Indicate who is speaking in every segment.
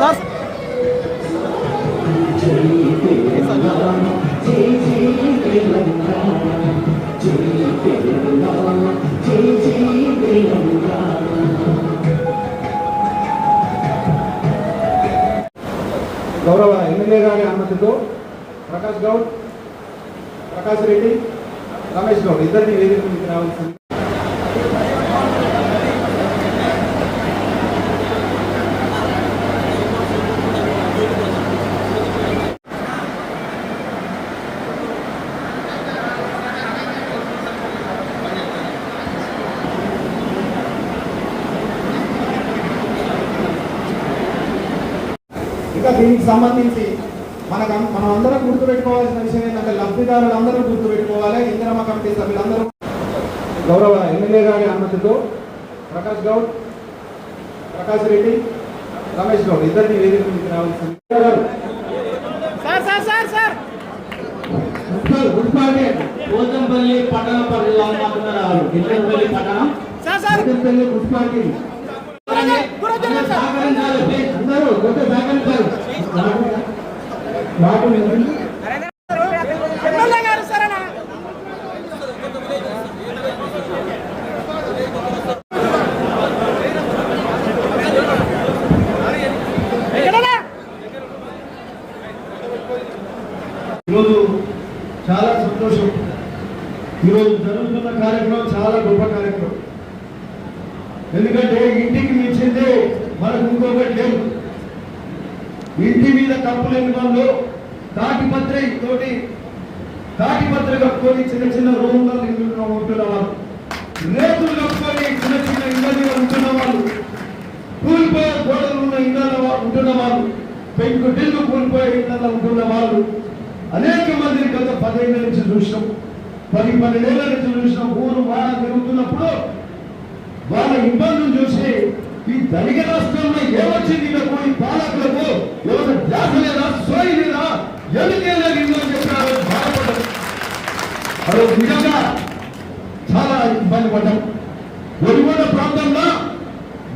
Speaker 1: Sir.
Speaker 2: గౌరవ MLA గారి అనుమతితో ప్రకాష్ గౌడ్ ప్రకాష్ రెడ్డి రమేష్ గౌడ్ ఇద్దరిని వేదిక రావాల్సింది. ఇంకా దీనికి సంబంధించి మనకు మనం అందరం గుర్తుపెట్టుకోవాల్సిన విషయం ఏంటంటే లబ్ధిదారులు అందరూ గుర్తుపెట్టుకోవాలి ఇందిరమ్మ కమిటీ సభ్యులందరూ. గౌరవ ఎమ్మెల్యే గారి అనుమతితో ప్రకాష్ గౌడ్ ప్రకాష్ రెడ్డి రమేష్ గౌడ్ ఇద్దరిని వేదిక మీదకి రావాల్సింది.
Speaker 1: Sir sir sir sir.
Speaker 3: Pothampalli పట్టణ పరిధిలో పట్టణం?
Speaker 1: Sir sir.
Speaker 2: ఈరోజు చాలా సంతోషం. ఈరోజు జరుగుతున్న కార్యక్రమం చాలా గొప్ప కార్యక్రమం. ఎందుకంటే ఇంటికి మించిందే మనకు ఇంకొకటి లేదు ఇంటి మీద కప్పులేని వాళ్ళు తాటిపత్రి తోటి తాటిపత్రి కప్పుకొని చిన్న చిన్న రూమ్లలో ఇంట్లో ఉంటున్న వాళ్ళు రేతులు కప్పుకొని చిన్న చిన్న ఇళ్ళ మీద ఉంటున్న వాళ్ళు కూలిపోయే గోడలు ఉన్న ఇళ్ళ ఉంటున్న వాళ్ళు పెంకుటిల్లు కూలిపోయే ఇళ్ళ ఉంటున్న వాళ్ళు అనేక మందిని గత పదిహేను నుంచి చూసినాం. పది పన్నెండేళ్ళ నుంచి చూసినాం. ఊరు వాడ తిరుగుతున్నప్పుడు వాళ్ళ ఇబ్బందులు చూసి ఈ ధనిక రాష్ట్రంలో ఏమొచ్చింది వీళ్ళకు ఈ పాలకులకు ఎవరు ధ్యాస లేదా? సోయి లేదా? ఎందుకే లేదు చెప్పారు అని బాధపడ్డారు. నిజంగా చాలా ఇబ్బంది పడ్డాం. ఒడిగోడ ప్రాంతంలో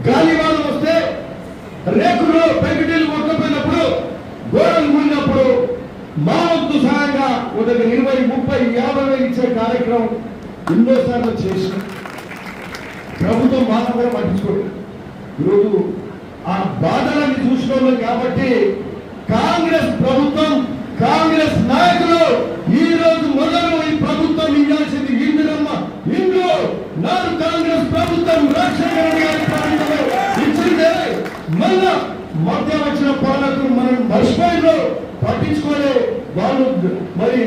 Speaker 2: గాలివానం వస్తే రేకులు పెంకుటీలు కొట్టుకుపోయినప్పుడు గోడలు కూలినప్పుడు మా వంతు సహాయంగా ఒక దగ్గర ఇరవై ముప్పై యాభై వేలు ఇచ్చే కార్యక్రమం ఎన్నోసార్లు చేసిన ప్రభుత్వం బాధ కూడా పట్టించుకోండి ఈరోజు ఆ బాధలన్నీ చూసుకోవాలి కాబట్టి కాంగ్రెస్ ప్రభుత్వం కాంగ్రెస్ నాయకులు ఈ రోజు మొదలు ఈ ప్రభుత్వం ఇవ్వాల్సింది ఇందునమ్మ ఇందు నాడు కాంగ్రెస్ ప్రభుత్వం రాజశేఖర రెడ్డి గారి పాలనలో ఇచ్చిందే. మళ్ళా మధ్య వచ్చిన పాలకులు మనం మర్చిపోయినారు. పట్టించుకోలే వాళ్ళు మరి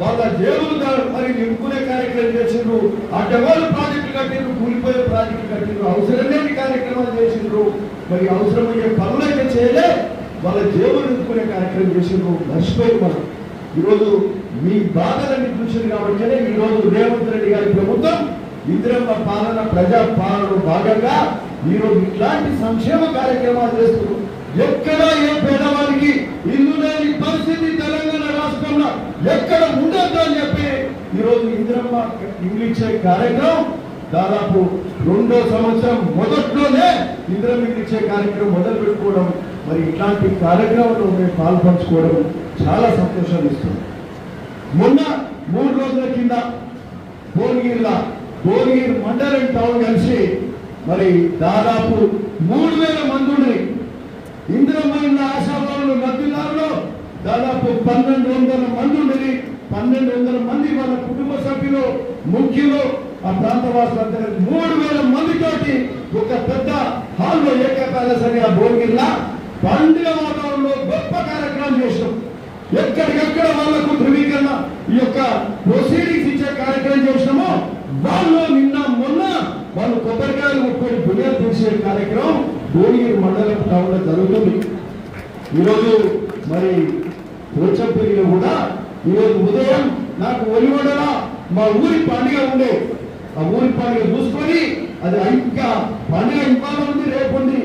Speaker 2: వాళ్ళ జేబులు మరి నింపుకునే కార్యక్రమం చేసిండ్రు. అడ్డవాళ్ళు ప్రాజెక్టులు కట్టిండ్రు కూలిపోయే ప్రాజెక్టులు కట్టిండ్రు. అవసరం లేని కార్యక్రమాలు చేసిండ్రు? మరి అవసరమయ్యే పనులైతే చేయలే. వాళ్ళ జేబులు నింపుకునే కార్యక్రమం చేసిండ్రు. మర్చిపోయి మనం. ఈరోజు మీ బాధలన్నీ చూసింది కాబట్టి ఈ రోజు రేవంత్ రెడ్డి గారి ప్రభుత్వం ఇందిరమ్మ పాలన ప్రజా పాలన భాగంగా ఈరోజు ఇట్లాంటి సంక్షేమ కార్యక్రమాలు చేస్తున్నారు. ఎక్కడ ఏ పేదవానికి ఇల్లు లేని పరిస్థితి తెలంగాణ రాష్ట్రంలో ఎక్కడ ఉండద్దు అని చెప్పి ఈరోజు ఇందిరమ్మ ఇంగ్లీషే కార్యక్రమం? దాదాపు రెండో సంవత్సరం మొదట్లోనే ఇందిరమ్మ ఇల్లు కార్యక్రమం మొదలు పెట్టుకోవడం మరి ఇట్లాంటి కార్యక్రమంలో మేము పాల్పంచుకోవడం చాలా సంతోషాన్ని ఇస్తుంది. మొన్న మూడు రోజుల కింద భువనగిరిలో భువనగిరి మండలం టౌన్ కలిసి మరి దాదాపు మూడు వేల మంది ఇందులో ఇంద్రమైన ఆశాభావులు లబ్ధిదారులు దాదాపు పన్నెండు వందల మంది ఉండేది. పన్నెండు వందల మంది వాళ్ళ కుటుంబ సభ్యులు ముఖ్యులు ఆ ప్రాంతవాసులందరూ మూడు వేల మందితోటి ఒక పెద్ద హాల్లో ఏక ప్యాలెస్ అని ఆ భువనగిరిలో పండుగ వాతావరణంలో గొప్ప కార్యక్రమం చేసినాం. ఎక్కడికక్కడ వాళ్ళకు ధృవీకరణ ఈ యొక్క ప్రొసీడింగ్స్ ఇచ్చే కార్యక్రమం చేసినామో వాళ్ళు నిన్న మొన్న వాళ్ళు కొబ్బరికాయలు ముట్టుకొని బునియాలు తీసే కార్యక్రమం భువనగిరి మండలం కావడం జరుగుతుంది. ఈరోజు మరి పోచంపల్లిలో కూడా ఈరోజు ఉదయం నాకు ఒలివడల మా ఊరి పండుగ ఉండే. ఆ ఊరి పండుగ చూసుకొని అది ఇంకా పండుగ ఇవ్వాలి ఉంది రేపు ఉంది.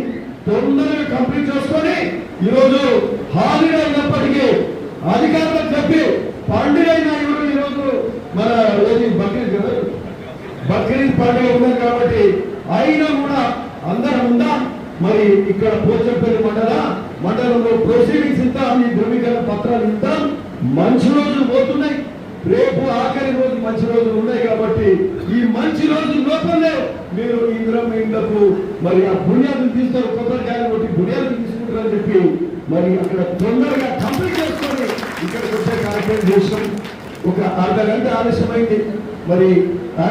Speaker 2: తొందరగా కంప్లీట్ చేసుకొని ఈరోజు హాలిడే అయినప్పటికీ అధికారులకు చెప్పి పండుగ అయినా ఈరోజు ఈరోజు మన ఏది బక్రీద్ కదా? బక్రీద్ పండుగ ఉంది కాబట్టి అయినా కూడా అందరం ఉందా మరి ఇక్కడ పోచంపల్లి మండల మండలంలో ప్రొసీడింగ్స్ ఇద్దాం ఈ ధృవీకరణ పత్రాలు ఇంత. మంచి రోజులు పోతున్నాయి. రేపు ఆఖరి రోజు మంచి రోజులు ఉన్నాయి కాబట్టి ఈ మంచి రోజు లోపలే మీరు ఇంద్రం ఇండ్లకు మరి ఆ పుణ్యాలను తీస్తారు కొబ్బరికాయలు కొట్టి పుణ్యాలను తీసుకుంటారని చెప్పి మరి అక్కడ తొందరగా కంప్లీట్ చేసుకొని ఇక్కడికి వచ్చే కార్యక్రమం చేసాం ఒక అర్ధ గంట ఆలస్యమైంది. మరి ఆ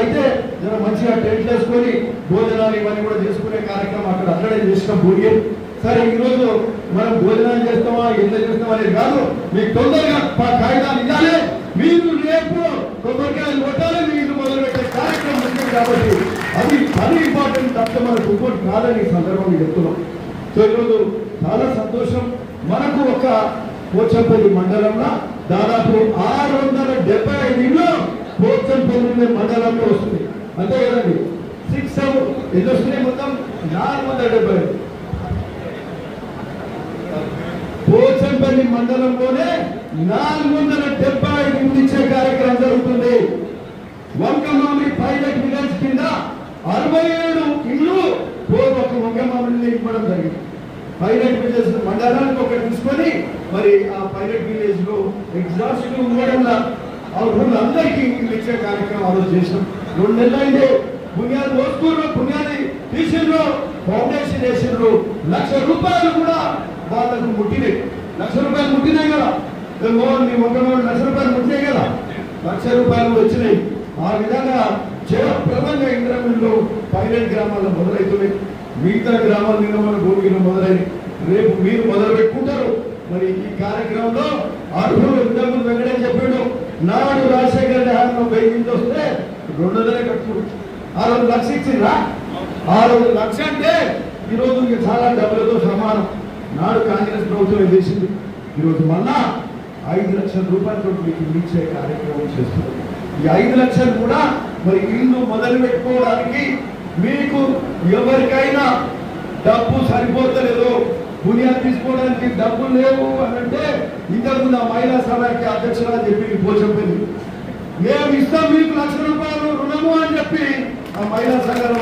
Speaker 2: అయితే జర మంచిగా టెంట్ వేసుకొని భోజనాలు ఇవన్నీ కూడా చేసుకునే కార్యక్రమం అక్కడ అక్కడే చేసిన భూమి సరే ఈరోజు మనం భోజనాలు చేస్తామా ఎంత చేస్తామా అనేది కాదు మీకు తొందరగా కాగితాలు ఇవ్వాలి. మీరు రేపు కొబ్బరికాయలు కొట్టాలి మీరు మొదలుపెట్టే కార్యక్రమం ఉంది కాబట్టి అది పని ఇంపార్టెంట్ తప్ప మనకు ఇంకోటి కాదని ఈ సందర్భంగా చెప్తున్నాం సో ఈరోజు చాలా సంతోషం. మనకు ఒక పోచంపల్లి మండలంలో దాదాపు ఆరు వందల డెబ్బై ఐదు ఇళ్ళు పోచంపల్లి మండలంలో వస్తుంది. అంతే కదండి? సిక్స్ సెవెన్ ఎన్ని వస్తున్నాయి మొత్తం నాలుగు వందల డెబ్బై. పోచంపల్లి మండలంలోనే నాలుగు వందల డెబ్బై ఐదు ఇచ్చే కార్యక్రమం జరుగుతుంది. వంకమామి పైలట్ విలేజ్ కింద అరవై ఏడు ఇళ్ళు ఒక వంకమామిని ఇవ్వడం జరిగింది. పైలట్ విలేజ్ మండలానికి ఒకటి తీసుకొని మరి ఆ పైలట్ విలేజ్లో ఎగ్జాస్ట్ మోడల్ ఆ ఊళ్ళందరికీ ఇల్లు ఇచ్చే కార్యక్రమం ఆ రోజు చేసాం రెండు నెలలైంది. అయింది పుణ్యాలు పోసుకున్నారు పుణ్యాన్ని తీసిండ్రు ఫౌండేషన్ వేసిండ్రు. లక్ష రూపాయలు కూడా వాళ్ళకు ముట్టినాయి. లక్ష రూపాయలు ముట్టినాయి కదా. ఏమో నీ ఒక లక్ష రూపాయలు ముట్టినాయి కదా. లక్ష రూపాయలు వచ్చినాయి. ఆ విధంగా జయప్రదంగా ఇంద్రమిల్లు పైలట్ గ్రామాల్లో మొదలవుతున్నాయి. మిగతా గ్రామాల నిన్న మన భూమిలో మొదలైనవి. రేపు మీరు మొదలు పెట్టుకుంటారు మరి ఈ కార్యక్రమంలో అర్హులు ఇంతకుముందు వెంకటేష్ నాడు రాజశేఖర రెడ్డి హయాంలో వెయ్యి ఇంటి వస్తే రెండు వందలే కట్టుకుడు ఆ రోజు లక్ష ఇచ్చిండ్రా? ఆ రోజు లక్ష అంటే ఈరోజు ఇంకా చాలా డబ్బులతో సమానం. నాడు కాంగ్రెస్ ప్రభుత్వం ఏం చేసింది? ఈరోజు మళ్ళా ఐదు లక్షల రూపాయలతో మీకు ఇల్లు ఇచ్చే కార్యక్రమం చేస్తుంది. ఈ ఐదు లక్షలు కూడా మరి ఇల్లు మొదలు పెట్టుకోవడానికి మీకు ఎవరికైనా డబ్బు సరిపోతలేదు పుణ్యాలు తీసుకోవడానికి డబ్బులు లేవు అని అంటే ఇంతకుముందు ఆ మహిళా సభకి అధ్యక్షులు అని చెప్పి పోచెప్పింది మేము ఇస్తాం మీకు లక్ష రూపాయలు రుణము అని చెప్పి ఆ మహిళా సంఘాల